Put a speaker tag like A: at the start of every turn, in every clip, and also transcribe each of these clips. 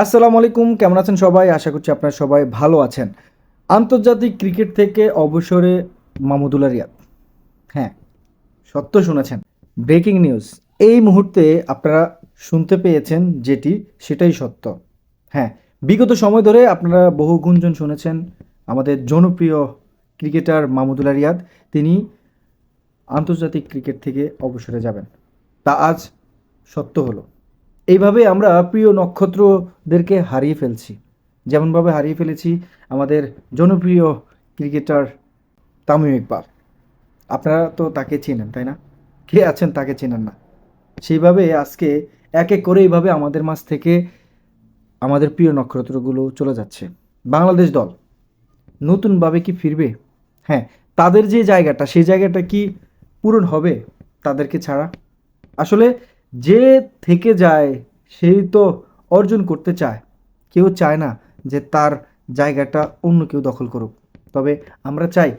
A: আসসালামু আলাইকুম, কেমন আছেন সবাই? আশা করছি আপনারা সবাই ভালো আছেন। আন্তর্জাতিক ক্রিকেট থেকে অবসরে মাহমুদুল্লাহ রিয়াদ। হ্যাঁ সত্য শুনেছেন। Breaking news. এই মুহূর্তে আপনারা শুনতে পেয়েছেন যেটি, সেটাই সত্য। হ্যাঁ বিগত সময় ধরে আপনারা বহু গুঞ্জন শুনেছেন আমাদের জনপ্রিয় ক্রিকেটার মাহমুদুল্লাহ রিয়াদ, তিনি আন্তর্জাতিক ক্রিকেট থেকে অবসরে যাবেন। তা আজ সত্য হলো। এইভাবে আমরা প্রিয় নক্ষত্রদেরকে হারিয়ে ফেলছি। যেমনভাবে হারিয়ে ফেলেছি আমাদের জনপ্রিয় ক্রিকেটার তামিম ইকবাল। আপনারা তো তাকে চেনেন, তাই না? কে আছেন তাকে চেনেন না। সেইভাবে আজকে এক এক করে এইভাবে আমাদের মাঝ থেকে আমাদের প্রিয় নক্ষত্রগুলো চলে যাচ্ছে। বাংলাদেশ দল নতুনভাবে কি ফিরবে? হ্যাঁ তাদের যে জায়গাটা, সেই জায়গাটা কি পূরণ হবে তাদেরকে ছাড়া? আসলে যে থেকে যায়, সেই তো অর্জন করতে চায়। কেউ চায় না যে তার জায়গাটা অন্য কেউ দখল করুক। তবে আমরা চাই,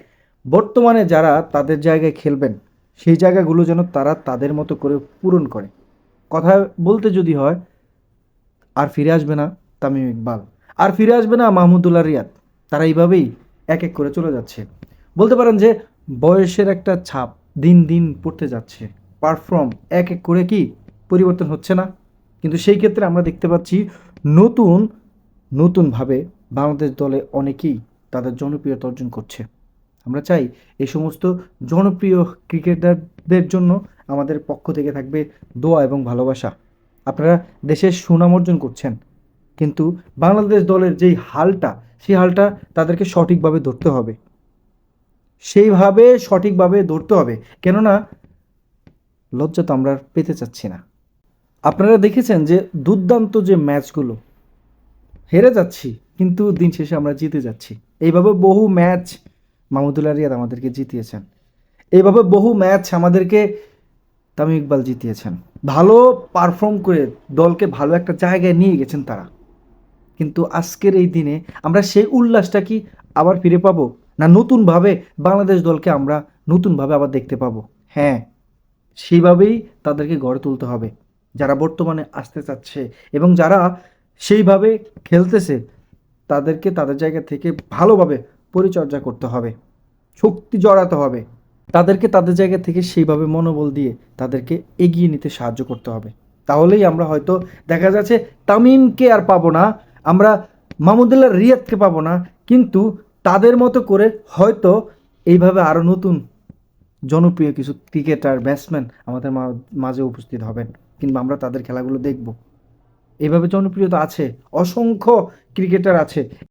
A: বর্তমানে যারা তাদের জায়গায় খেলবেন, সেই জায়গাগুলো যেন তারা তাদের মতো করে পূরণ করে। কথা বলতে যদি হয়, আর ফিরে আসবে না তামিম ইকবাল। আর ফিরে আসবে না মাহমুদুল্লাহ রিয়াদ। তারা এইভাবেই এক এক করে চলে যাচ্ছে। বলতে পারেন যে বয়সের একটা ছাপ দিন দিন পড়তে যাচ্ছে। পারফর্ম এক এক করে কি পরিবর্তন হচ্ছে না। কিন্তু সেই ক্ষেত্রে আমরা দেখতে পাচ্ছি নতুন, নতুনভাবে বাংলাদেশ দলে অনেকেই তাদের জনপ্রিয়তা অর্জন করছে। আমরা চাই এই সমস্ত জনপ্রিয় ক্রিকেটারদের জন্য আমাদের পক্ষ থেকে থাকবে দোয়া এবং ভালোবাসা। আপনারা দেশের সুনাম অর্জন করছেন, কিন্তু বাংলাদেশ দলের যেই হালটা, সেই হালটা তাদেরকে সঠিকভাবে ধরতে হবে। সেইভাবে সঠিকভাবে ধরতে হবে। কেননা লজ্জা তো আমরা পেতে চাচ্ছি না। আপনারা দেখেছেন যে দুর্দান্ত যে ম্যাচগুলো, হেরে যাচ্ছি, কিন্তু দিন শেষে আমরা জিতে যাচ্ছি। এইভাবে বহু ম্যাচ মাহমুদুল্লাহ রিয়াদ আমাদেরকে জিতিয়েছেন। এইভাবে বহু ম্যাচ আমাদেরকে তামিম ইকবাল জিতিয়েছেন। ভালো পারফর্ম করে দলকে ভালো একটা জায়গায় নিয়ে গেছেন তারা। কিন্তু আজকের এই দিনে আমরা সেই উল্লাসটা কি আবার ফিরে পাবো? না নতুনভাবে বাংলাদেশ দলকে আমরা নতুনভাবে আবার দেখতে পাবো? হ্যাঁ সেইভাবেই তাদেরকে গড়ে তুলতে হবে। যারা বর্তমানে আসতে চাচ্ছে এবং যারা সেইভাবে খেলতেছে, তাদেরকে তাদের জায়গা থেকে ভালোভাবে পরিচর্যা করতে হবে, শক্তি জড়াতে হবে। তাদেরকে তাদের জায়গা থেকে সেইভাবে মনোবল দিয়ে তাদেরকে এগিয়ে নিতে সাহায্য করতে হবে। তাহলেই আমরা হয়তো দেখা যাচ্ছে তামিমকে আর পাবো না, আমরা মাহমুদুল্লাহ রিয়াদকে পাবো না, কিন্তু তাদের মতো করে হয়তো এইভাবে আরও নতুন জনপ্রিয় কিছু ক্রিকেটার, ব্যাটসম্যান আমাদের মাঝে উপস্থিত হবেন। কিংবা আমরা তাদের খেলাগুলো দেখব। এভাবে জনপ্রিয়তা আছে অসংখ্য ক্রিকেটার আছে।